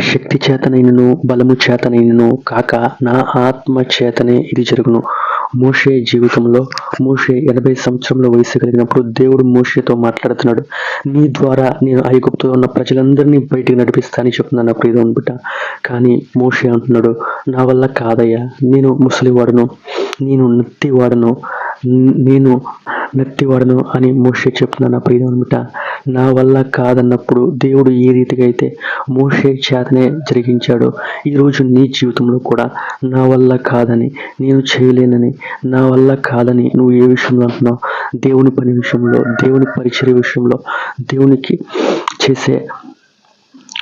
శక్తి చేతనైనను బలము చేతనైనను కాక నా ఆత్మ చేతనే ఇది జరుగును. మోషే జీవితంలో మోషే ఎనభై సంవత్సరంలో వయసు కలిగినప్పుడు దేవుడు మోషేతో మాట్లాడుతున్నాడు. నీ ద్వారా నేను ఐగుప్తులో ఉన్న ప్రజలందరినీ బయటికి నడిపిస్తానని చెప్తున్నాను నా ప్రియదేవుని బిడ్డ. కానీ మోషే అంటున్నాడు నా వల్ల కాదయ్యా నేను ముసలివాడును. నేను నత్తివాడను నేను నత్తివాడను అని మోషే చెప్తున్నాను నా ప్రియమిట నా వల్ల కాదన్నప్పుడు దేవుడు ఏ రీతిగా అయితే మోషే చేతనే జరిగించాడో ఈరోజు నీ జీవితంలో కూడా నా వల్ల కాదని నేను చేయలేనని నా వల్ల కాదని నువ్వు ఏ విషయంలో అంటున్నావు? దేవుని పని విషయంలో దేవుని పరిచయ విషయంలో దేవునికి చేసే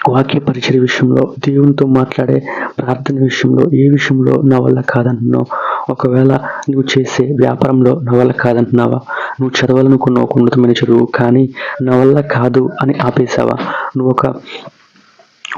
వాక్య పరిచయ విషయంలో దేవునితో మాట్లాడే ప్రార్థన విషయంలో ఏ విషయంలో నా వల్ల కాదంటున్నావు? ఒకవేళ నువ్వు చేసే వ్యాపారంలో నా వల్ల కాదంటున్నావా? నువ్వు చదవాలనుకున్న ఒక ఉన్నతమైన చదువు కానీ నా వల్ల కాదు అని ఆపేసావా నువ్వు ఒక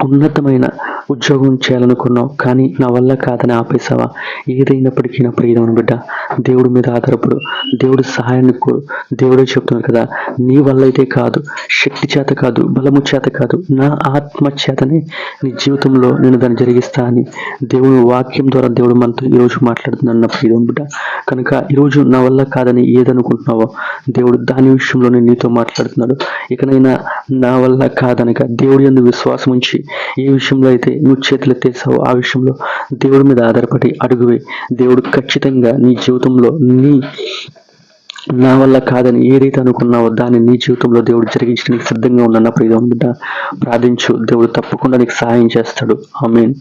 ఉన్నతమైన ఉద్యోగం చేయాలనుకున్నావు కానీ నా వల్ల కాదని ఆపేసావా ఏదైనప్పటికీ నా ప్రియమైన బిడ్డ దేవుడి మీద ఆధారపడు. దేవుడి సహాయాన్ని కోరు. దేవుడే చెప్తున్నారు కదా నీ వల్ల అయితే కాదు శక్తి చేత కాదు బలము చేత కాదు నా ఆత్మ చేతనే నీ జీవితంలో నేను దాన్ని జరిగిస్తా అని దేవుని వాక్యం ద్వారా దేవుడు మనతో ఈరోజు మాట్లాడుతున్నాను నా ప్రియమైన బిడ్డ. కనుక ఈరోజు నా వల్ల కాదని ఏదనుకుంటున్నావో దేవుడు దాని విషయంలోనే నీతో మాట్లాడుతున్నాడు. ఇకనైనా నా వల్ల కాదనక దేవుడి అందు విశ్వాసం ఉంచి ఏ విషయంలో అయితే నువ్వు చేతులు ఎత్తేసావో ఆ విషయంలో దేవుడి మీద ఆధారపడి అడుగువే. దేవుడు ఖచ్చితంగా నీ జీవితంలో నీ నా వల్ల కాదని ఏదైతే అనుకున్నావో దాన్ని నీ జీవితంలో దేవుడు జరిగించడానికి సిద్ధంగా ఉన్న ప్రియం బిడ్డ ప్రార్థించు. దేవుడు తప్పకుండా నీకు సహాయం చేస్తాడు. ఆమెన్.